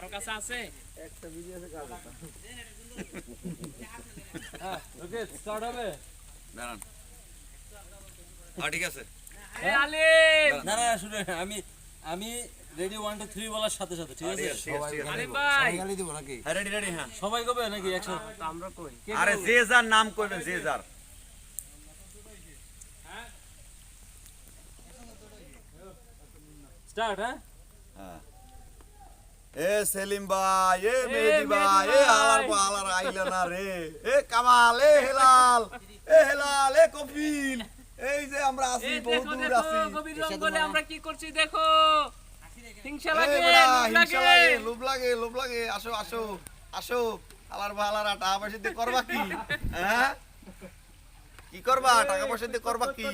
কারও কাছে আছে? একটা ভিডিও আছে কাজ ওকে স্টার্ট হবে। দাঁড়ান। হ্যাঁ ঠিক আছে। এ আলিম না না শুনে আমি আমি রেডি ওয়ান টু থ্রি বলার সাথে সাথে ঠিক আছে? আলিম ভাই! গালি দিব নাকি? হ্যাঁ রেডি রেডি হ্যাঁ। সবাই কবে নাকি একসাথে? তো আমরা কই? আরে যে যার নাম কইবেন যে যার। স্টার্ট হ্যাঁ। এ সেলিম ভাই এ মেহেদি ভাই এ ভাই। হালার হালার আইলো না রে এ কামাল এ হেলাল এ হেলাল এ কপিল এই যে আমরা আছি এই দূর আছি গভীর জঙ্গলে আমরা কি করছি দেখো হিংসা লাগে লোভ লাগে লোভ লাগে লোভ লাগে আসো আসো আসো হালার হালার টাকা পয়সা দিয়ে করবা কি হ্যাঁ কি করবা টাকা পয়সা দিয়ে করবা কি